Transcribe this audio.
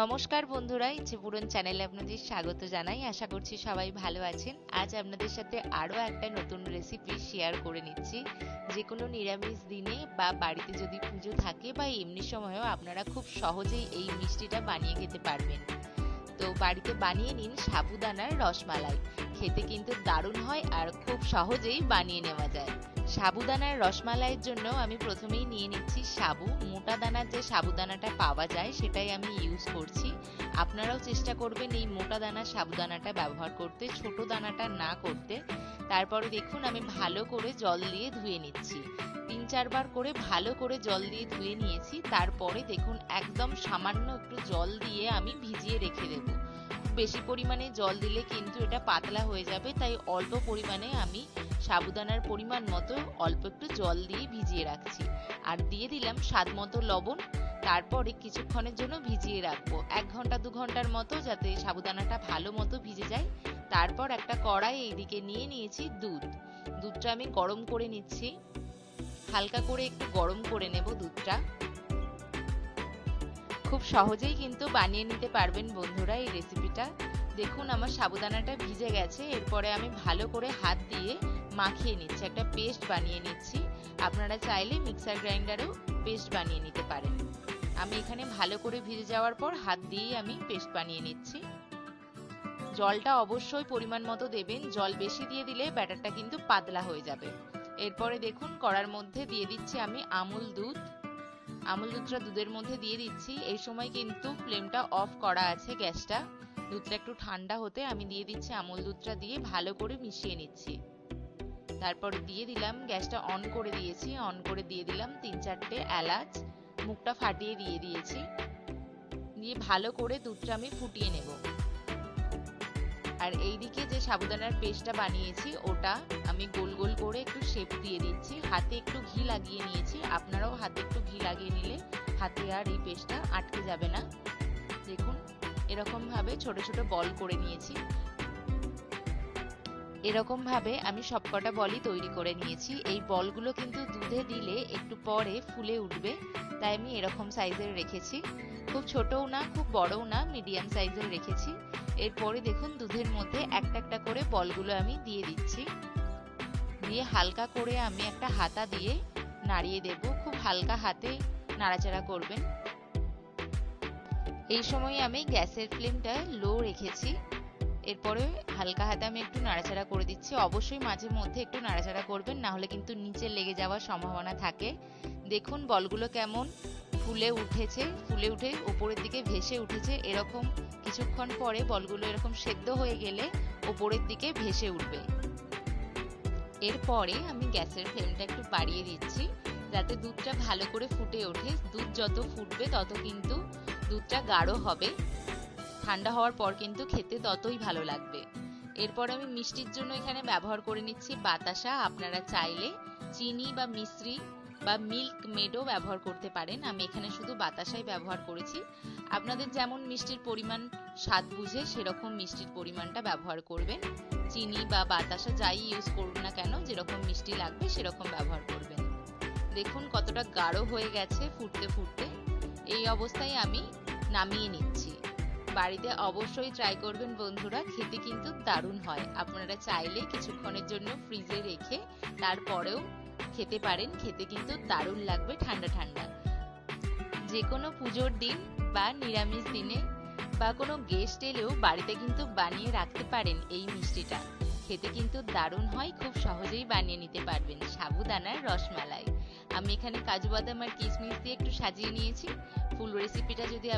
নমস্কার বন্ধুরা ইচ্ছে পূরণ চ্যানেলে আপনাদের স্বাগত জানাই। আশা করছি সবাই ভালো আছেন। আজ আপনাদের সাথে আরও একটা নতুন রেসিপি শেয়ার করে নিচ্ছি। যে কোনো নিরামিষ দিনে বা বাড়িতে যদি পুজো থাকে বা এমনি সময়েও আপনারা খুব সহজেই এই মিষ্টিটা বানিয়ে খেতে পারবেন। তো বাড়িতে বানিয়ে নিন সাবুদানার রসমালাই। খেতে কিন্তু দারুণ হয় আর খুব সহজেই বানিয়ে নেওয়া যায়। সাবুদানার রসমালাইয়ের জন্য আমি প্রথমেই নিয়ে নিচ্ছি সাবু। মোটা দানার যে সাবুদানাটা পাওয়া যায় সেটাই আমি ইউজ করছি। আপনারাও চেষ্টা করবেন এই মোটা দানার সাবুদানাটা ব্যবহার করতে, ছোট দানাটা না করতে। তারপরে দেখুন আমি ভালো করে জল দিয়ে ধুয়ে নিচ্ছি। তিন চারবার করে ভালো করে জল দিয়ে ধুয়ে নিয়েছি, তারপরে দেখুন একদম সামান্য একটু জল দিয়ে আমি ভিজিয়ে রেখে দেবো। বেশি পরিমাণে জল দিলে কিন্তু এটা পাতলা হয়ে যাবে, তাই অল্প পরিমাণে আমি সাবুদানার পরিমাণ মতো অল্প একটু জল দিয়ে ভিজিয়ে রাখছি। আর দিয়ে দিলাম স্বাদ মতো লবণ, তারপরে কিছুক্ষণের জন্য ভিজিয়ে রাখব। এক ঘণ্টা, দু ঘণ্টার মতো যাতে সাবুদানাটা ভালো মতো ভিজে যায়। তারপর একটা কড়াই এইদিকে নিয়ে নিয়েছি দুধ। দুধটা আমি গরম করে নিচ্ছি। হালকা করে একটু গরম করে নেব দুধটা। খুব সহজেই কিন্তু বানিয়ে নিতে পারবেন বন্ধুরা এই রেসিপিটা দেখুন আমার সাবুদানাটা ভিজে গেছে, এরপরে আমি ভালো করে হাত দিয়ে মাখিয়ে নিচ্ছি, একটা পেস্ট বানিয়ে নিচ্ছি। আপনারা চাইলে মিক্সার গ্রাইন্ডারেও পেস্ট বানিয়ে নিতে পারেন। আমি এখানে ভালো করে ভিজে যাওয়ার পর হাত দিয়েই আমি পেস্ট বানিয়ে নিচ্ছি। জলটা অবশ্যই পরিমাণ মতো দেবেন, জল বেশি দিয়ে দিলে ব্যাটারটা কিন্তু পাতলা হয়ে যাবে। এরপরে দেখুন, কড়ার মধ্যে দিয়ে দিচ্ছি আমি আমুল দুধ। আমুল দুধটা দুধের মধ্যে দিয়ে দিচ্ছি। এই সময় কিন্তু ফ্লেমটা অফ করা আছে গ্যাসটা। দুধটা একটু ঠান্ডা হতে আমি দিয়ে দিচ্ছি আমুল দুধটা দিয়ে ভালো করে মিশিয়ে নিচ্ছি। তারপর দিয়ে দিলাম, গ্যাসটা অন করে দিয়েছি। অন করে দিয়ে দিলাম তিন চারটে এলাচ। মুখটা ফাটিয়ে দিয়ে দিয়েছি। দিয়ে ভালো করে দুধটা আমি ফুটিয়ে নেব। আর এইদিকে যে সাবুদানার পেস্টটা বানিয়েছি, ওটা আমি গোল গোল করে একটু শেপ দিয়ে দিচ্ছি। হাতে একটু ঘি লাগিয়ে নিয়েছি। আপনারাও হাতে একটু ঘি লাগিয়ে নিলে হাতে আর এই পেস্টটা আটকে যাবে না। দেখুন, এরকমভাবে ছোটো ছোট বল করে নিয়েছি। এরকম ভাবে আমি সবকটা বলই তৈরি করে নিয়েছি। এই বলগুলো কিন্তু দুধে দিলে একটু পরে ফুলে উঠবে, তাই আমি এরকম সাইজের রেখেছি। খুব ছোটও না, খুব বড়ও না, মিডিয়াম সাইজের রেখেছি। এরপরে দেখুন দুধের মধ্যে একটা একটা করে বলগুলো আমি দিয়ে দিচ্ছি। দিয়ে হালকা করে আমি একটা হাতা দিয়ে নাড়িয়ে দেব। খুব হালকা হাতে নাড়াচাড়া করবেন। এই সময় আমি গ্যাসের ফ্লেমটা লো রেখেছি। এরপরে হালকা হাতে আমি একটু নাড়াচাড়া করে দিচ্ছি। অবশ্যই মাঝে মধ্যে একটু নাড়াচাড়া করবেন, না হলে কিন্তু নিচে লেগে যাওয়ার সম্ভাবনা থাকে। দেখুন বলগুলো কেমন ফুলে উঠেছে, ফুলে উঠে উপরের দিকে ভেসে উঠেছে। এরকম কিছুক্ষণ পরে বলগুলো এরকম সেদ্ধ হয়ে গেলে ওপরের দিকে ভেসে উঠবে। এরপরে আমি গ্যাসের ফ্লেমটা একটু বাড়িয়ে দিচ্ছি, যাতে দুধটা ভালো করে ফুটে ওঠে। দুধ যত ফুটবে তত কিন্তু দুধটা গাঢ় হবে। ঠান্ডা হওয়ার পর কিন্তু খেতে ততই ভালো লাগবে। এরপর আমি মিষ্টির জন্য এখানে ব্যবহার করে নিচ্ছি বাতাসা। আপনারা চাইলে চিনি বা মিশ্রি বা মিল্ক মেডও ব্যবহার করতে পারেন। আমি এখানে শুধু বাতাসাই ব্যবহার করেছি। আপনাদের যেমন মিষ্টির পরিমাণ স্বাদ বুঝে, সেরকম মিষ্টির পরিমাণটা ব্যবহার করবেন। চিনি বা বাতাসা যাই ইউজ করুন না কেন, যেরকম মিষ্টি লাগবে, সেরকম ব্যবহার করবেন। দেখুন কতটা গাঢ় হয়ে গেছে ফুটতে ফুটতে। এই অবস্থায় আমি নামিয়ে নিচ্ছি। বাড়িতে অবশ্যই ট্রাই করবেন বন্ধুরা, খেতে কিন্তু দারুণ হয়। আপনারা চাইলে কিছুক্ষণের জন্য ফ্রিজে রেখে তারপরেও খেতে পারেন, খেতে কিন্তু দারুণ লাগবে ঠান্ডা ঠান্ডা। যে কোনো পুজোর দিন বা নিরামিষ দিনে বা কোনো গেস্ট এলেও বাড়িতে কিন্তু বানিয়ে রাখতে পারেন এই মিষ্টিটা। খেতে কিন্তু দারুণ হয়, খুব সহজেই বানিয়ে নিতে পারবেন সাবুদানার রসমালাই। আমি এখানে কাজু বাদাম আর কিশমিশ দিয়ে একটু সাজিয়ে নিয়েছি। ফুল রেসিপিটা যদি